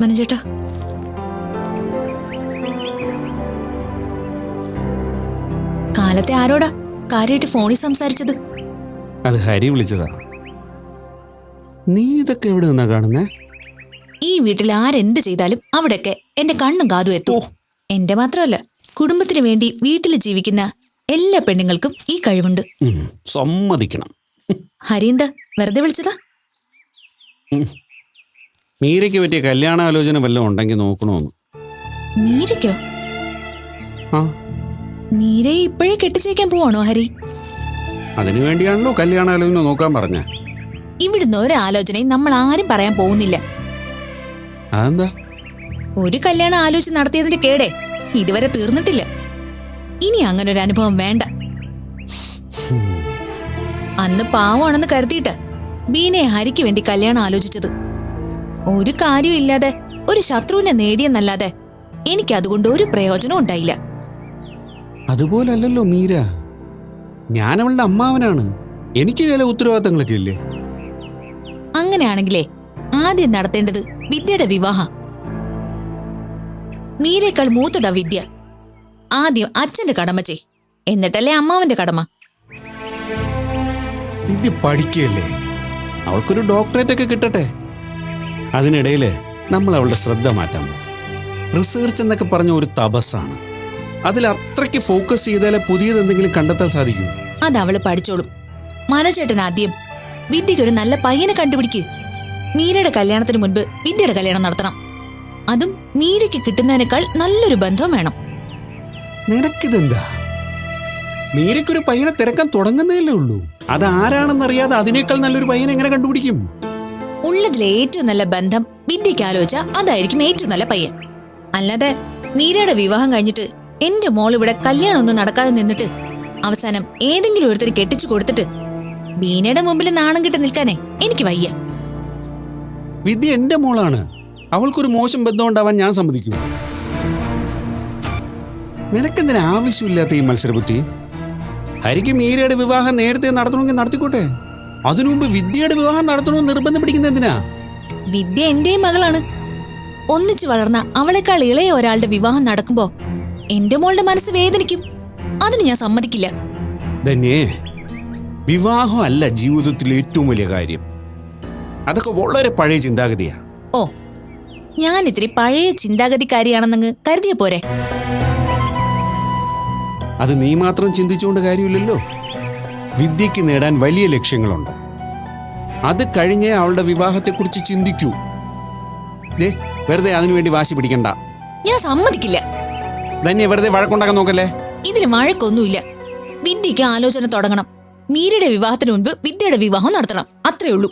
മനജേട്ടാ. കാലത്തെ ആരോടാ കാര്യമായിട്ട് ഫോണിൽ സംസാരിച്ചത്? അത് ഹരി വിളിച്ചതാ. നീ ഇതൊക്കെ എവിടെ നിന്നാ കാണുന്നേ? ഈ വീട്ടിൽ ആരെന്ത് ചെയ്താലും അവിടെയൊക്കെ എന്റെ കണ്ണും കാതും എത്തും. എന്റെ മാത്രമല്ല കുടുംബത്തിന് വേണ്ടി വീട്ടിൽ ജീവിക്കുന്ന എല്ലാ പെണ്ണുങ്ങൾക്കും ഈ കഴിവുണ്ട്. സമ്മതിക്കണം. ഹരിന്ത വെറുതെ വിളിച്ചതാ? മീരയ്ക്ക് പറ്റിയ കല്യാണാലോചന വല്ലതും ഉണ്ടെങ്കിൽ നോക്കണോന്ന്. നീരയ്ക്കോ ആ. നീരയെ ഇപ്പോഴേ കെട്ടിച്ചേക്കാൻ പോവാണോ ഹരി? അതിനു വേണ്ടിയാണല്ലോ കല്യാണാലോചന നോക്കാൻ പറഞ്ഞ. ഇവിടുന്ന് ഒരാലോചനയും നമ്മൾ ആരും പറയാൻ പോകുന്നില്ല. അതെന്താ? ഒരു കല്യാണം ആലോചിച്ച് നടത്തിയതിന്റെ കേടേ ഇതുവരെ തീർന്നിട്ടില്ല. ഇനി അങ്ങനെ ഒരു അനുഭവം വേണ്ട. അന്ന് പാവമാണെന്ന് കരുതിയിട്ട് ബീനയെ ഹരിക്ക് വേണ്ടി കല്യാണം ആലോചിച്ചത്. ഒരു കാര്യമില്ലാതെ ഒരു ശത്രുവിനെ നേടിയെന്നല്ലാതെ എനിക്ക് അതുകൊണ്ട് ഒരു പ്രയോജനം ഉണ്ടായില്ല. അതുപോലല്ലോ മീര. ഞാൻ അവളുടെ അമ്മാവനാണ്. എനിക്ക് ചില ഉത്തരവാദിത്തങ്ങളൊക്കെ ഇല്ലേ അങ്ങനെയാണെങ്കിലേ ആദ്യം നടത്തേണ്ടത് വിദ്യയുടെ വിവാഹം. മീരേക്കാൾ മൂത്തതാ വിദ്യ. ആദ്യം അച്ഛന്റെ കടമ ചെയ്. എന്നിട്ടല്ലേ അമ്മാവന്റെ കടമ. വിദ്യ പഠിക്കുകയല്ലേ? അവൾക്കൊരു ഡോക്ടറേറ്റ് ഒക്കെ കിട്ടട്ടെ. അതിനിടയിൽ നമ്മൾ അവളുടെ ശ്രദ്ധ മാറ്റാം റിസർച്ച് എന്നൊക്കെ പറഞ്ഞ ഒരു തപസ്സാണ്. അതിൽ അത്രയ്ക്ക് ഫോക്കസ് ചെയ്താലേ പുതിയത് എന്തെങ്കിലും കണ്ടെത്താൻ സാധിക്കും. അത് അവൾ പഠിച്ചോളും. മനോചേട്ടൻ ആദ്യം വിദ്യയ്ക്കൊരു നല്ല പയ്യനെ കണ്ടുപിടിക്ക്. മീരയുടെ കല്യാണത്തിന് മുൻപ് വിദ്യയുടെ കല്യാണം നടത്തണം. അതും മീരയ്ക്ക് കിട്ടുന്നതിനേക്കാൾ നല്ലൊരു ബന്ധം വേണം. നിനക്കിതെന്താ? മീരയ്ക്കൊരു പയ്യനെ തിരക്കാൻ തുടങ്ങുന്നതല്ലേ ഉള്ളൂ. അത് ആരാണെന്നറിയാതെ അതിനേക്കാൾ നല്ലൊരു പയ്യനെ എങ്ങനെ കണ്ടുപിടിക്കും? ഉള്ളതിലെ ഏറ്റവും നല്ല ബന്ധം വിദ്യയ്ക്ക് ആലോചിച്ച അതായിരിക്കും ഏറ്റവും നല്ല പയ്യൻ. അല്ലാതെ മീരയുടെ വിവാഹം കഴിഞ്ഞിട്ട് എന്റെ മോൾ ഇവിടെ കല്യാണം ഒന്നും നടക്കാതെ നിന്നിട്ട് അവസാനം ഏതെങ്കിലും ഒരുത്തര് കെട്ടിച്ചു കൊടുത്തിട്ട് ബീനയുടെ മുമ്പിൽ നാണം കിട്ടി നിൽക്കാനേ എനിക്ക് വയ്യ. വിദ്യ എന്റെ മോളാണ്. അവൾക്കൊരു മോശം ബന്ധം ഉണ്ടാവാൻ ഞാൻ സമ്മതിക്കൂ. നിനക്കെന്തിനാവശ്യമില്ലാത്ത ഈ മത്സരബുദ്ധി? ഹരിക്ക് മീരയുടെ വിവാഹം നേരത്തെ നടത്തണമെങ്കിൽ നടത്തിക്കോട്ടെ. അതിനു മുമ്പ് വിദ്യയുടെ വിവാഹം നടത്തണമെന്ന് നിർബന്ധം പിടിക്കുന്ന എന്തിനാ? വിദ്യ എന്റെയും മകളാണ്. ഒന്നിച്ചു വളർന്ന അവളെക്കാൾ ഇളയ ഒരാളുടെ വിവാഹം നടക്കുമ്പോ എന്റെ മോളുടെ മനസ്സ് വേദനിക്കും. അതിന് ഞാൻ സമ്മതിക്കില്ല. ധന്യേ വിവാഹം അല്ല ജീവിതത്തിലെ ഏറ്റവും വലിയ കാര്യം. അതൊക്കെ വളരെ പഴയ ചിന്താഗതിയാ. ഓ ഞാൻ ഇത്തിരി പഴയ ചിന്താഗതിക്കാരിയാണെന്നങ്ങ് കരുതിയ പോരെ. അത് നീ മാത്രം ചിന്തിച്ചുകൊണ്ട് കാര്യമില്ലല്ലോ. വിദ്യയ്ക്ക് നേടാൻ വലിയ ലക്ഷ്യങ്ങളുണ്ട്. അത് കഴിഞ്ഞേ അവളുടെ വിവാഹത്തെക്കുറിച്ച് ചിന്തിക്കൂ. ദേ വെറുതെ അതിനുവേണ്ടി വാശി പിടിക്കണ്ട. ഞാൻ സമ്മതിക്കില്ല. ധന്യ വെറുതെ വഴക്കുണ്ടാക്കാൻ നോക്കല്ലേ? ഇതിന് വഴക്കൊന്നുമില്ല. വിദ്യയ്ക്ക് ആലോചന തുടങ്ങണം. മീരയുടെ വിവാഹത്തിന് മുൻപ് വിദ്യയുടെ വിവാഹം നടത്തണം. അത്രേ ഉള്ളൂ.